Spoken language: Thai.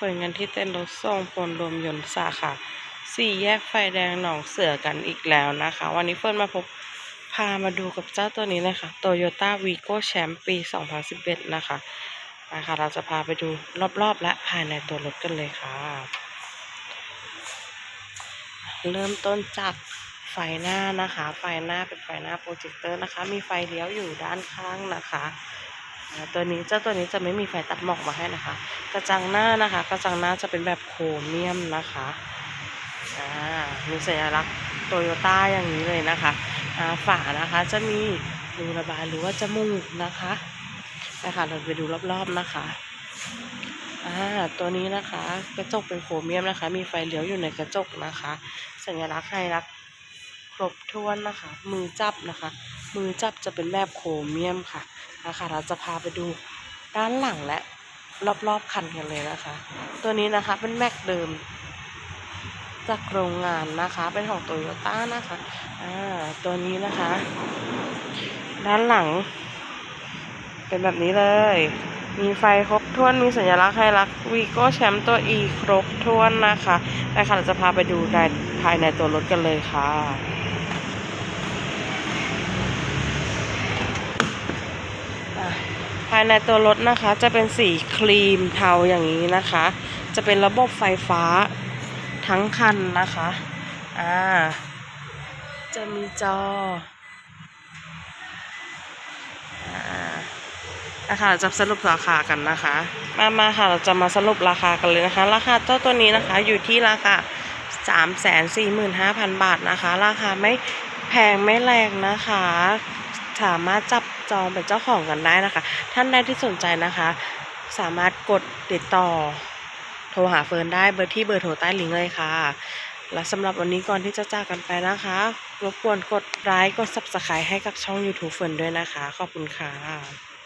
เฟิร์นกันที่เต้นรถส่งพลรวมยนต์สาขาสี่แยกไฟแดงหนองเสือกันอีกแล้วนะคะ วันนี้เฟิร์นมาพบพามาดูกับเจ้าตัวนี้เลยค่ะ Toyota Vigo Champ ปี 2011 นะคะนะคะ เราจะพาไปดูรอบๆ และภายในตัวรถกันเลยค่ะ เริ่มต้นจากไฟหน้านะคะ ไฟหน้าเป็นไฟหน้าโปรเจคเตอร์นะคะ มีไฟเลี้ยวอยู่ด้านข้างนะคะ ตัวนี้เจ้าตัวนี้จะไม่มีไฟตัดหมอกมาให้นะคะ กระจังหน้านะคะ กระจังหน้าจะเป็นแบบโครเมียมนะคะอ่ามีสัญลักษณ์โตโยต้าอย่างนี้เลยนะคะอ่าฝานะคะจะมีรูระบายหรือว่าจมูกนะคะนะคะเราไปดูรอบๆนะคะอ่าตัวนี้นะคะ กระจกเป็นโครเมียมนะคะ มีไฟเลี้ยวอยู่ในกระจกนะคะ สัญลักษณ์ไฮรัก ครบถ้วนนะคะ มือจับนะคะ มือจับจะเป็นแบบโครเมียมค่ะนะคะเราจะพาไปดูด้านหลังและรอบๆคันกันเลยนะคะ ตัวนี้นะคะเป็นแม็กเดิม จากโรงงานนะคะ เป็นของโตโยต้านะคะอ่าตัวนี้นะคะ ด้านหลัง เป็นแบบนี้เลย มีไฟครบถ้วนมีสัญลักษณ์ไฮรักวีโก้แชมป์ตัว E ครบถ้วนนะคะไปค่ะเราจะพาไปดูในภายในตัวรถกันเลยค่ะ อะ ภายในตัวรถนะคะจะเป็นสีครีมเทาอย่างนี้นะคะ จะเป็นระบบไฟฟ้าทั้งคันนะคะอ่าจะมีจออ่านะคะเราจะสรุปราคากันนะคะ มามาค่ะเราจะมาสรุปราคากันเลยนะคะ ราคาเจ้าตัวนี้นะคะอยู่ที่ราคา 3 4 5 0 0 0 บาทนะคะ ราคาไม่แพงไม่แรงนะคะ สามารถจับจองเป็นเจ้าของกันได้นะคะ ท่านใดที่สนใจนะคะ สามารถกดติดต่อ โทรหาเฟิร์นได้เบอร์ที่เบอร์โทรใต้ลิงก์เลยค่ะ และสำหรับวันนี้ก่อนที่จะจากกันไปนะคะ รบกวนกดไลค์กด subscribe ให้กับช่อง YouTube เฟิร์นด้วยนะคะ ขอบคุณค่ะ